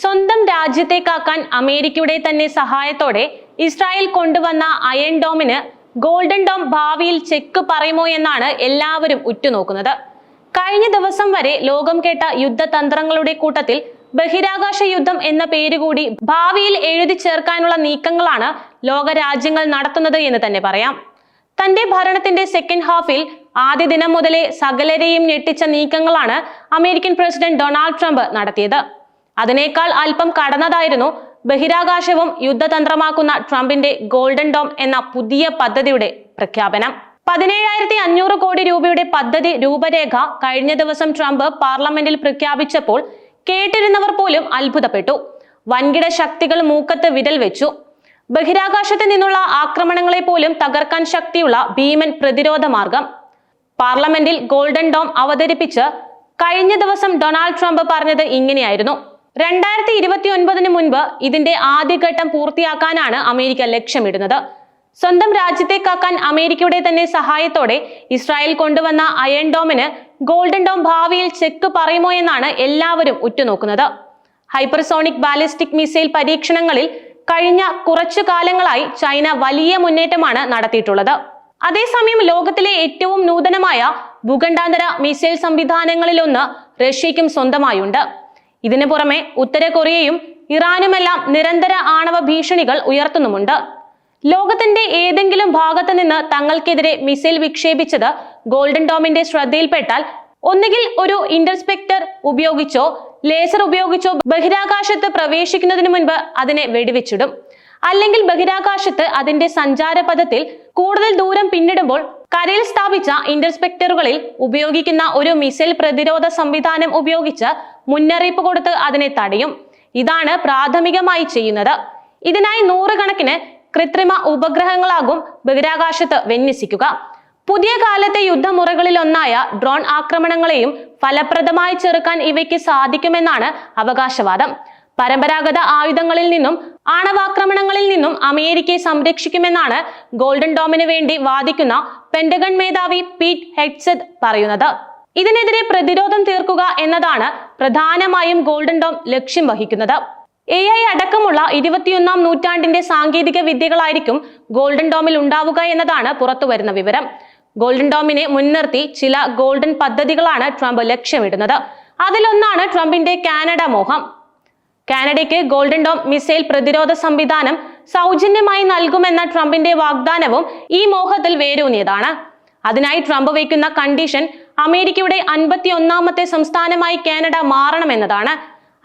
സ്വന്തം രാജ്യത്തെ കാക്കാൻ അമേരിക്കയുടെ തന്നെ സഹായത്തോടെ ഇസ്രായേൽ കൊണ്ടുവന്ന അയൺ ഡോമിന് ഗോൾഡൻ ഡോം ഭാവിയിൽ ചെക്ക് പറയുമോ എന്നാണ് എല്ലാവരും ഉറ്റുനോക്കുന്നത്. കഴിഞ്ഞ ദിവസം വരെ ലോകം കേട്ട യുദ്ധതന്ത്രങ്ങളുടെ കൂട്ടത്തിൽ ബഹിരാകാശ യുദ്ധം എന്ന പേരുകൂടി ഭാവിയിൽ എഴുതി ചേർക്കാനുള്ള നീക്കങ്ങളാണ് ലോകരാജ്യങ്ങൾ നടത്തുന്നത് എന്ന് തന്നെ പറയാം. തന്റെ ഭരണത്തിന്റെ സെക്കൻഡ് ഹാഫിൽ ആദ്യ ദിനം മുതലേ സകലരെയും ഞെട്ടിച്ച നീക്കങ്ങളാണ് അമേരിക്കൻ പ്രസിഡന്റ് ഡൊണാൾഡ് ട്രംപ് നടത്തിയത്. അതിനേക്കാൾ അല്പം കടന്നതായിരുന്നു ബഹിരാകാശവും യുദ്ധതന്ത്രമാക്കുന്ന ട്രംപിന്റെ ഗോൾഡൻ ഡോം എന്ന പുതിയ പദ്ധതിയുടെ പ്രഖ്യാപനം. പതിനേഴായിരത്തി അഞ്ഞൂറ് കോടി രൂപയുടെ പദ്ധതി രൂപരേഖ കഴിഞ്ഞ ദിവസം ട്രംപ് പാർലമെന്റിൽ പ്രഖ്യാപിച്ചപ്പോൾ കേട്ടിരുന്നവർ പോലും അത്ഭുതപ്പെട്ടു. വൻകിട ശക്തികൾ മൂക്കത്ത് വിരൽ വെച്ചു. ബഹിരാകാശത്ത് നിന്നുള്ള ആക്രമണങ്ങളെ പോലും തകർക്കാൻ ശക്തിയുള്ള ഭീമൻ പ്രതിരോധ മാർഗം. പാർലമെന്റിൽ ഗോൾഡൻ ഡോം അവതരിപ്പിച്ച് കഴിഞ്ഞ ദിവസം ഡൊണാൾഡ് ട്രംപ് പറഞ്ഞത് ഇങ്ങനെയായിരുന്നു. രണ്ടായിരത്തി ഇരുപത്തി ഒൻപതിന് മുൻപ് ഇതിന്റെ ആദ്യഘട്ടം പൂർത്തിയാക്കാനാണ് അമേരിക്ക ലക്ഷ്യമിടുന്നത്. സ്വന്തം രാജ്യത്തെ കാക്കാൻ അമേരിക്കയുടെ തന്നെ സഹായത്തോടെ ഇസ്രായേൽ കൊണ്ടുവന്ന അയൺ ഡോമിന് ഗോൾഡൻ ഡോം ഭാവിയിൽ ചെക്ക് പറയുമോ എന്നാണ് എല്ലാവരും ഉറ്റുനോക്കുന്നത്. ഹൈപ്പർസോണിക് ബാലിസ്റ്റിക് മിസൈൽ പരീക്ഷണങ്ങളിൽ കഴിഞ്ഞ കുറച്ചു കാലങ്ങളായി ചൈന വലിയ മുന്നേറ്റമാണ് നടത്തിയിട്ടുള്ളത്. അതേസമയം ലോകത്തിലെ ഏറ്റവും നൂതനമായ ഭൂഖണ്ഡാന്തര മിസൈൽ സംവിധാനങ്ങളിലൊന്ന് റഷ്യയ്ക്കും സ്വന്തമായുണ്ട്. ഇതിനു പുറമെ ഉത്തര കൊറിയയും ഇറാനുമെല്ലാം നിരന്തര ആണവ ഭീഷണികൾ ഉയർത്തുന്നുമുണ്ട്. ലോകത്തിന്റെ ഏതെങ്കിലും ഭാഗത്ത് നിന്ന് തങ്ങൾക്കെതിരെ മിസൈൽ വിക്ഷേപിച്ചത് ഗോൾഡൻ ഡോമിന്റെ ശ്രദ്ധയിൽപ്പെട്ടാൽ ഒന്നുകിൽ ഒരു ഇന്റർസ്പെക്ടർ ഉപയോഗിച്ചോ ലേസർ ഉപയോഗിച്ചോ ബഹിരാകാശത്ത് പ്രവേശിക്കുന്നതിന് മുൻപ് അതിനെ വെടിവെച്ചിടും. അല്ലെങ്കിൽ ബഹിരാകാശത്ത് അതിന്റെ സഞ്ചാരപഥത്തിൽ കൂടുതൽ ദൂരം പിന്നിടുമ്പോൾ കരയിൽ സ്ഥാപിച്ച ഇന്റർസ്പെക്ടറുകളിൽ ഉപയോഗിക്കുന്ന ഒരു മിസൈൽ പ്രതിരോധ സംവിധാനം ഉപയോഗിച്ച് മുന്നറിയിപ്പ് കൊടുത്ത് അതിനെ തടയും. ഇതാണ് പ്രാഥമികമായി ചെയ്യുന്നത്. ഇതിനായി നൂറുകണക്കിന് കൃത്രിമ ഉപഗ്രഹങ്ങളാകും ബഹിരാകാശത്ത് വിന്യസിക്കുക. പുതിയ കാലത്തെ യുദ്ധമുറകളിലൊന്നായ ഡ്രോൺ ആക്രമണങ്ങളെയും ഫലപ്രദമായി ചെറുക്കാൻ ഇവയ്ക്ക് സാധിക്കുമെന്നാണ് അവകാശവാദം. പരമ്പരാഗത ആയുധങ്ങളിൽ നിന്നും ആണവാക്രമണങ്ങളിൽ നിന്നും അമേരിക്കയെ സംരക്ഷിക്കുമെന്നാണ് ഗോൾഡൻ ഡോമിന് വേണ്ടി വാദിക്കുന്ന പെന്റഗൺ മേധാവി പീറ്റ് ഹെഡ്സെത് പറയുന്നത്. ഇതിനെതിരെ പ്രതിരോധം തീർക്കുക എന്നതാണ് പ്രധാനമായും ഗോൾഡൻ ഡോം ലക്ഷ്യം വഹിക്കുന്നത്. എ ഐ അടക്കമുള്ള ഇരുപത്തിയൊന്നാം നൂറ്റാണ്ടിന്റെ സാങ്കേതിക വിദ്യകളായിരിക്കും ഗോൾഡൻ ഡോമിൽ ഉണ്ടാവുക എന്നതാണ് പുറത്തുവരുന്ന വിവരം. ഗോൾഡൻ ഡോമിനെ മുൻനിർത്തി ചില ഗോൾഡൻ പദ്ധതികളാണ് ട്രംപ് ലക്ഷ്യമിടുന്നത്. അതിലൊന്നാണ് ട്രംപിന്റെ കാനഡ മോഹം. കാനഡയ്ക്ക് ഗോൾഡൻ ഡോം മിസൈൽ പ്രതിരോധ സംവിധാനം സൗജന്യമായി നൽകുമെന്ന ട്രംപിന്റെ വാഗ്ദാനവും ഈ മോഹത്തിൽ വേരൂന്നിയതാണ്. അതിനായി ട്രംപ് വയ്ക്കുന്ന കണ്ടീഷൻ അമേരിക്കയുടെ അൻപത്തി ഒന്നാമത്തെ സംസ്ഥാനമായി കാനഡ മാറണമെന്നതാണ്.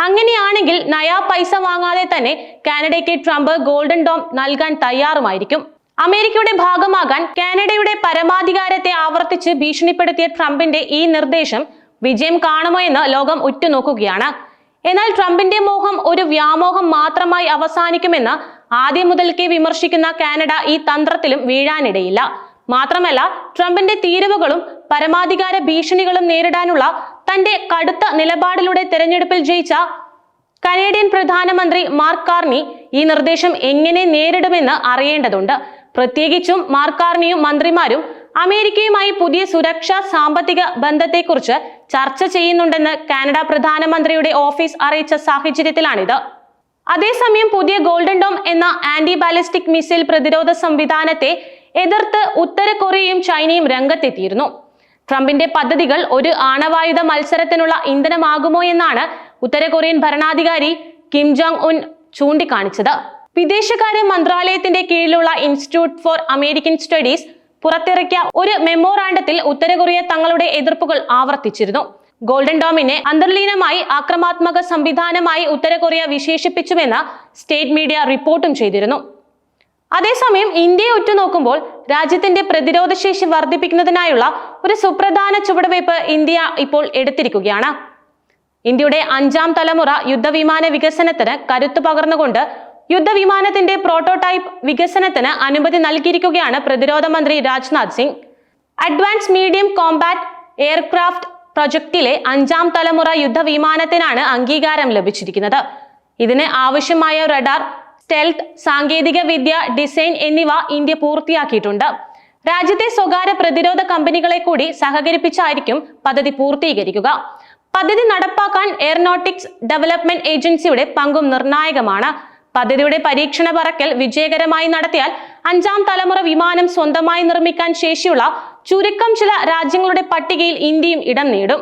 അങ്ങനെയാണെങ്കിൽ നയാ പൈസ വാങ്ങാതെ തന്നെ കാനഡയ്ക്ക് ട്രംപ് ഗോൾഡൻ ഡോം നൽകാൻ തയ്യാറുമായിരിക്കും. അമേരിക്കയുടെ ഭാഗമാകാൻ കാനഡയുടെ പരമാധികാരത്തെ ആവർത്തിച്ച് ഭീഷണിപ്പെടുത്തിയ ട്രംപിന്റെ ഈ നിർദ്ദേശം വിജയം കാണുമോ എന്ന് ലോകം ഉറ്റുനോക്കുകയാണ്. എന്നാൽ ട്രംപിന്റെ മോഹം ഒരു വ്യാമോഹം മാത്രമായി അവസാനിക്കുമെന്ന് ആദ്യം മുതൽക്കേ വിമർശിക്കുന്ന കാനഡ ഈ തന്ത്രത്തിലും വീഴാനിടയില്ല. മാത്രമല്ല ട്രംപിന്റെ തീരുവകളും പരമാധികാര ഭീഷണികളും നേരിടാനുള്ള തന്റെ കടുത്ത നിലപാടിലൂടെ തെരഞ്ഞെടുപ്പിൽ ജയിച്ച കനേഡിയൻ പ്രധാനമന്ത്രി മാർക്ക് കാർണി ഈ നിർദ്ദേശം എങ്ങനെ നേരിടുമെന്ന് അറിയേണ്ടതുണ്ട്. പ്രത്യേകിച്ചും മാർക്ക് കാർണിയും മന്ത്രിമാരും അമേരിക്കയുമായി പുതിയ സുരക്ഷാ സാമ്പത്തിക ബന്ധത്തെക്കുറിച്ച് ചർച്ച ചെയ്യുന്നുണ്ടെന്ന് കാനഡ പ്രധാനമന്ത്രിയുടെ ഓഫീസ് അറിയിച്ച സാഹചര്യത്തിലാണിത്. അതേസമയം പുതിയ ഗോൾഡൻ ഡോം എന്ന ആന്റി ബാലിസ്റ്റിക് മിസൈൽ പ്രതിരോധ സംവിധാനത്തെ എതിർത്ത് ഉത്തര കൊറിയയും ചൈനയും രംഗത്തെത്തിയിരുന്നു. ട്രംപിന്റെ പദ്ധതികൾ ഒരു ആണവായുധ മത്സരത്തിനുള്ള ഇന്ധനമാകുമോ എന്നാണ് ഉത്തര കൊറിയൻ ഭരണാധികാരി കിം ജോങ് ഉൻ ചൂണ്ടിക്കാണിച്ചത്. വിദേശകാര്യ മന്ത്രാലയത്തിന്റെ കീഴിലുള്ള ഇൻസ്റ്റിറ്റ്യൂട്ട് ഫോർ അമേരിക്കൻ സ്റ്റഡീസ് പുറത്തിറക്കിയ ഒരു മെമ്മോറാണ്ടത്തിൽ ഉത്തര കൊറിയ തങ്ങളുടെ എതിർപ്പുകൾ ആവർത്തിച്ചിരുന്നു. ഗോൾഡൻ ഡോമിനെ അന്തർലീനമായി ആക്രമാത്മക സംവിധാനമായി ഉത്തര കൊറിയ വിശേഷിപ്പിച്ചുവെന്ന സ്റ്റേറ്റ് മീഡിയ റിപ്പോർട്ടും ചെയ്തിരുന്നു. അതേസമയം ഇന്ത്യയെ ഉറ്റുനോക്കുമ്പോൾ രാജ്യത്തിന്റെ പ്രതിരോധ ശേഷി വർദ്ധിപ്പിക്കുന്നതിനായുള്ള ഒരു സുപ്രധാന ചുവടുവയ്പ് ഇന്ത്യ ഇപ്പോൾ എടുത്തിരിക്കുകയാണ്. ഇന്ത്യയുടെ അഞ്ചാം തലമുറ യുദ്ധവിമാന വികസനത്തിന് കരുത്തു പകർന്നുകൊണ്ട് യുദ്ധവിമാനത്തിന്റെ പ്രോട്ടോടൈപ്പ് വികസനത്തിന് അനുമതി നൽകിയിരിക്കുകയാണ് പ്രതിരോധ മന്ത്രി Rajnath Singh. Advance medium combat aircraft പ്രൊജക്ടിലെ അഞ്ചാം തലമുറ യുദ്ധവിമാനത്തിനാണ് അംഗീകാരം ലഭിച്ചിരിക്കുന്നത്. ഇതിന് ആവശ്യമായ റഡാർ സ്റ്റെൽത്ത് സാങ്കേതിക വിദ്യ ഡിസൈൻ എന്നിവ ഇന്ത്യ പൂർത്തിയാക്കിയിട്ടുണ്ട്. രാജ്യത്തെ സ്വകാര്യ പ്രതിരോധ കമ്പനികളെ കൂടി സഹകരിപ്പിച്ചായിരിക്കും പദ്ധതി പൂർത്തീകരിക്കുക. പദ്ധതി നടപ്പാക്കാൻ എയർനോട്ടിക്സ് ഡെവലപ്മെന്റ് ഏജൻസിയുടെ പങ്കും നിർണായകമാണ്. പദ്ധതിയുടെ പരീക്ഷണ പറക്കൽ വിജയകരമായി നടത്തിയാൽ അഞ്ചാം തലമുറ വിമാനം സ്വന്തമായി നിർമ്മിക്കാൻ ശേഷിയുള്ള ചുരുക്കം ചില രാജ്യങ്ങളുടെ പട്ടികയിൽ ഇന്ത്യയും ഇടം നേടും.